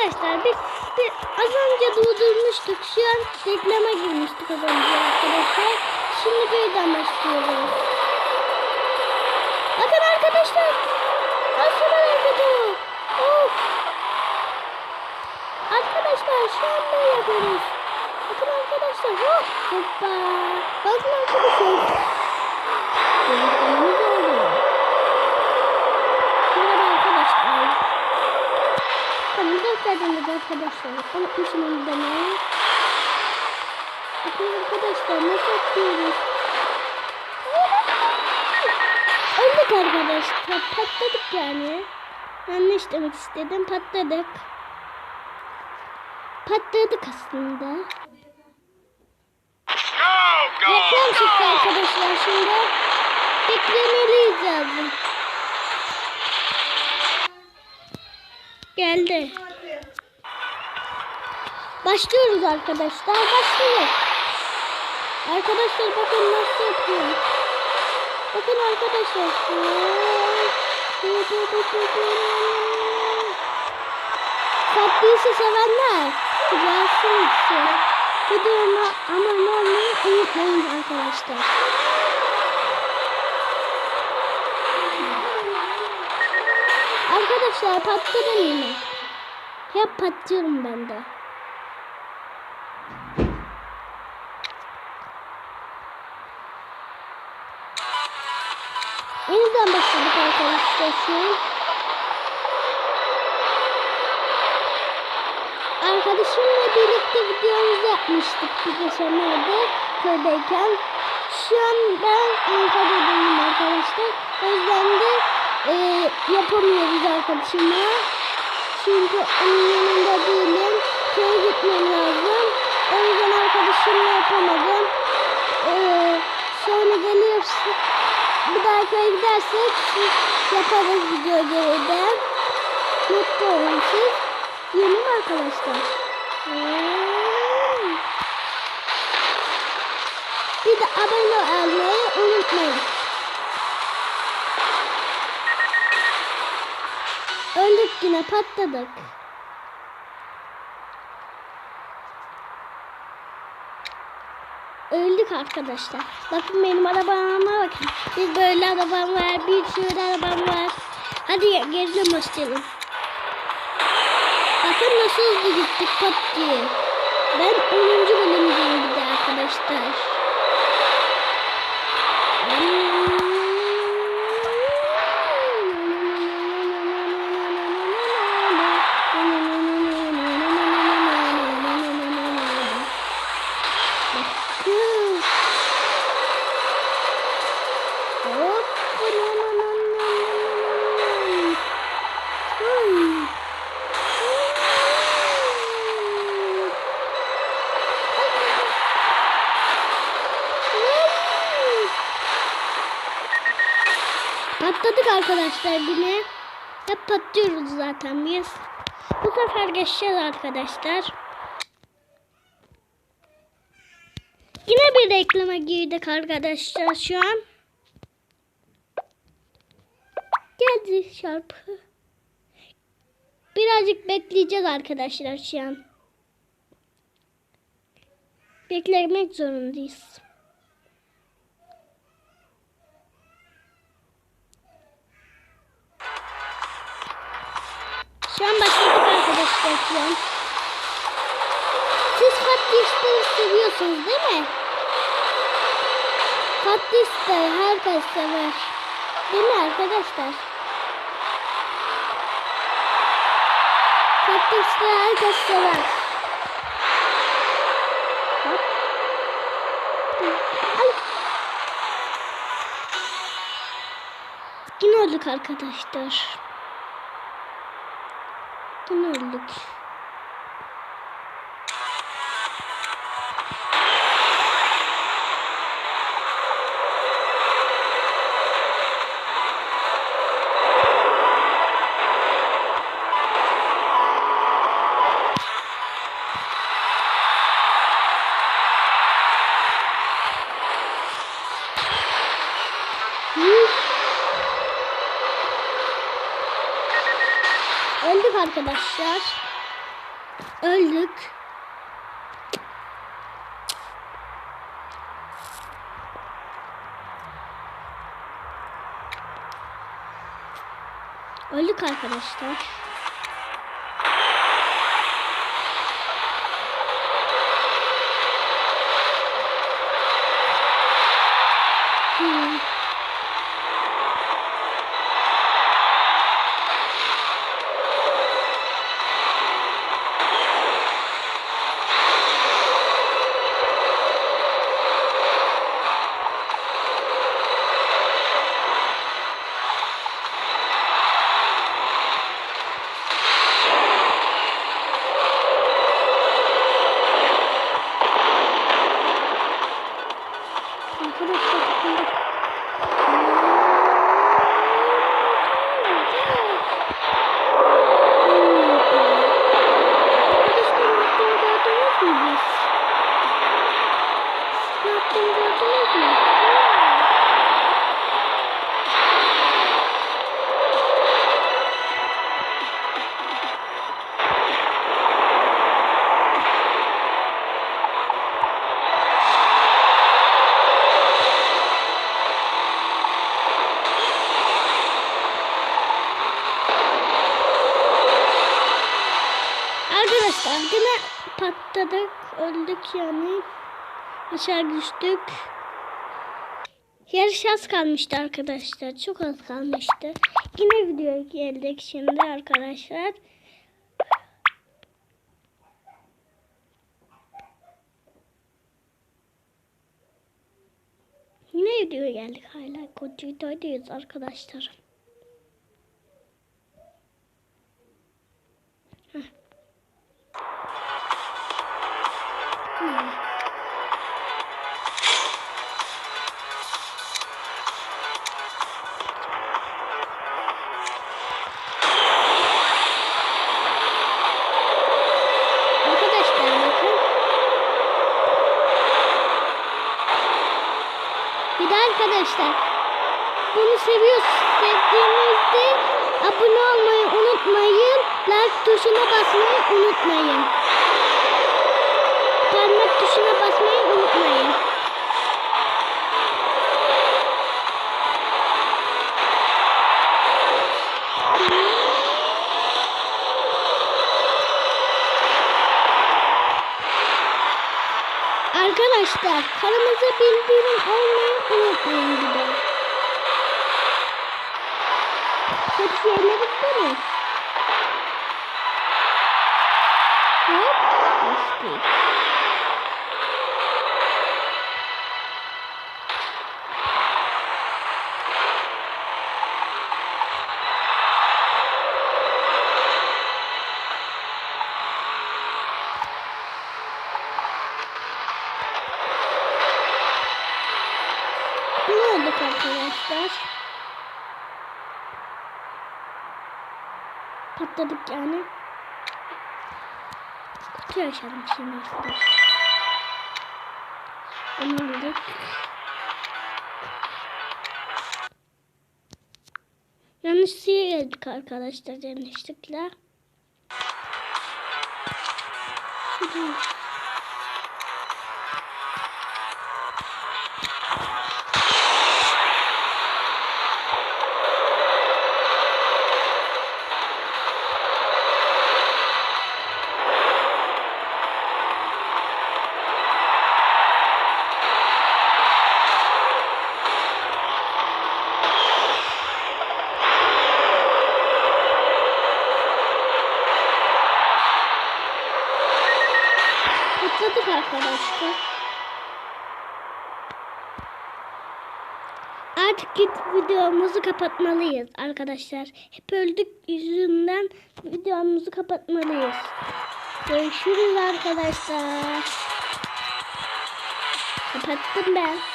Arkadaşlar biz, biz az önce durdurmuştuk. Şu an reklama girmiştik az önce arkadaşlar. Şimdi birden başlıyoruz. Bakın arkadaşlar. Nasıl hareket o? Of. Arkadaşlar şu an ne yapıyoruz? Bakın arkadaşlar. Hop. Hoppa. Bakın arkadaşlar. Tamam gösterdiniz arkadaşlar. Unutmuşum onu demeyi. Bakın arkadaşlar nasıl yapıyoruz? Öldük arkadaşlar. Patladık yani. Yanlış demek istedim. Patladık. Patladık aslında. Reklam çıktı arkadaşlar şimdi. Beklemeliyiz yazdım. Geldi. Başlıyoruz arkadaşlar. Başlıyoruz. Arkadaşlar bakın nasıl yapıyorum. Bakın arkadaşlar. Tatlıysa sevenler. Gelsin işte. Videoma abone olmayı unutmayın arkadaşlar. Arkadaşlar patladım yine. Hep patlıyorum ben de. Yeniden başladık arkadaşlar. Arkadaşımla birlikte videomuzu yapmıştık bir geçenlerde köydeyken. Şu an ben Ankara'dayım arkadaşlar. O yüzden de e, yapamıyoruz arkadaşımla. Çünkü onun yanında değilim. Köye gitmem lazım. O yüzden arkadaşımla yapamadım. E, sonra gelirsin. Bir daha köye gidersek yaparız video geride. Mutlu olun siz. Yeni arkadaşlar? Hmm. Bir de abone olmayı unutmayın. Öldük yine patladık. Öldük arkadaşlar. Bakın benim arabama bakın. Bir böyle arabam var, bir sürü arabam var. Hadi geriden başlayalım. Bakın nasıl hızlı gittik pat diye. Ben 10. bölümdeyim bir de arkadaşlar. Bakın. Patladık arkadaşlar yine. Hep patlıyoruz zaten biz. Bu sefer geçeceğiz arkadaşlar. Yine bir reklama girdik arkadaşlar şu an. Geldi şarkı. Birazcık bekleyeceğiz arkadaşlar şu an. Beklemek zorundayız. An. Siz Fatih'leri seviyorsunuz değil mi? De herkes sever. Değil mi arkadaşlar? De herkes sever. Hop. Ay. Yine öldük arkadaşlar. Yine öldük. Arkadaşlar. Öldük. Öldük arkadaşlar. Hmm. Arkadaşlar bakın. Arkadaşlar yaptığını gördünüz mü biz? Siz yaptığını gördünüz mü? Arkadaşlar yine patladık, öldük yani. Aşağı düştük. Yarış az kalmıştı arkadaşlar. Çok az kalmıştı. Yine videoya geldik şimdi arkadaşlar. Yine videoya geldik hala. Kötü videodayız arkadaşlar. Arkadaşlar bunu. Sevdiğinizde abone olmayı unutmayın. Like tuşuna basmayı unutmayın. Parmak tuşuna basmayı unutmayın. Arkadaşlar kanalımıza bildirim olmayı unutmayın bir de. Hepsi yemedik mi? Hop. Bastık. Ne olduk arkadaşlar? Patladık yani. Kötü yaşadım şimdi arkadaşlar. Onu aldık. Yanlışlıkla geldik arkadaşlar yanlışlıkla. Şuraya. Arkadaşlar. Artık git videomuzu kapatmalıyız arkadaşlar. Hep öldük yüzünden videomuzu kapatmalıyız. Görüşürüz arkadaşlar. Kapattım ben.